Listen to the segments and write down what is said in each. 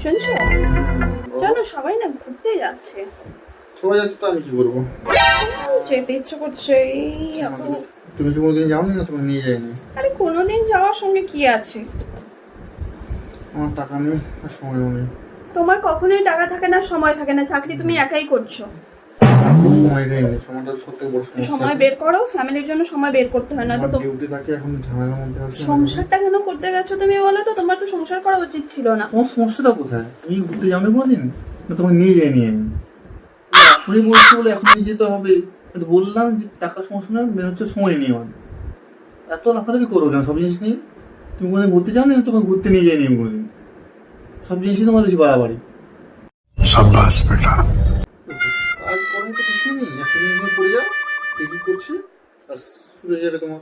শুনছো? চলো সবাই না ঘুরতে যাচ্ছে। সবাই যাচ্ছে তো আমি কি করব? যেতে ইচ্ছে করছে তুমি কি কোনোদিন যাও না তোমাকে নিয়ে যাইনি আরে কোনোদিন যাওয়ার সঙ্গে কি আছে? আমার টাকা নেই আর সময়ও নেই। তোমার কখনোই টাকা থাকে না সময় থাকে না চাকরি তুমি একাই করছ। সময় বের করো ফ্যামিলির জন্য সময় বের করতে হয় না সংসারটা কেন করতে গেছো তুমি বলো তো? তোমার তো সংসার করা উচিত ছিল না। তোমার সমস্যাটা কোথায়? তুমি ঘুরতে যাও না কোনোদিন? না তোমাকে নিয়ে যাই নিয়ে আমি। এখনই বলছো বলে এখন নিয়ে যেতে হবে। বললাম যে টাকা সমস্যা না মেন হচ্ছে সময় নিয়ে আমি এত লাফালাফি করো কেন সব জিনিস নিয়ে? তুমি কোনোদিন ঘুরতে যাও না তোমাকে ঘুরতে নিয়ে যাই নিয়ে কোনোদিন। সব জিনিসই তোমার বেশি বাড়াবাড়ি। কিছুই নেই দিন পড়ে যাও দেখি করছি ব্যাস শুরু হয়ে যাবে তোমার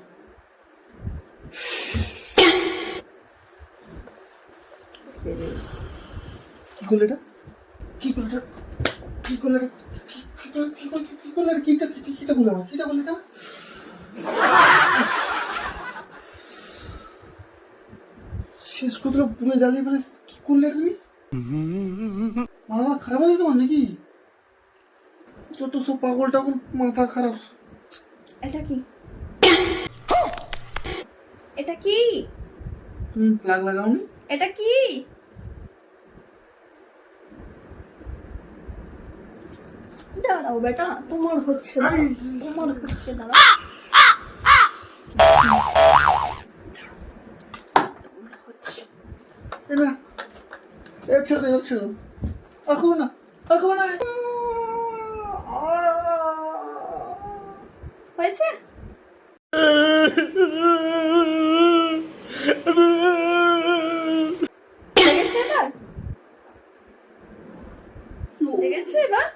কি করলে এটা কি করলে এটা কি করলে এটা কি- করলে- করলে- করলে এটা? কিটা কি- কিটা করলে আমার কিটা করলে এটা শেষ করতে পুরো জ্বালিয়ে ফেলে কি করলে তুমি মাথা খারাপ আছে তোমার নাকি যত সব পাগল টাগল মাথা খারাপ। এটা কি? এটা কি? তুমি প্লাগ লাগাওনি? এটা কি? দাঁড়াও বেটা তোমার হচ্ছে তোমার হচ্ছে দাঁড়াও ছেড়ে দে ছেড়ে দাও আর করো না আর করো না। হয়েছে? লেগেছে এবার? লেগেছে এবার?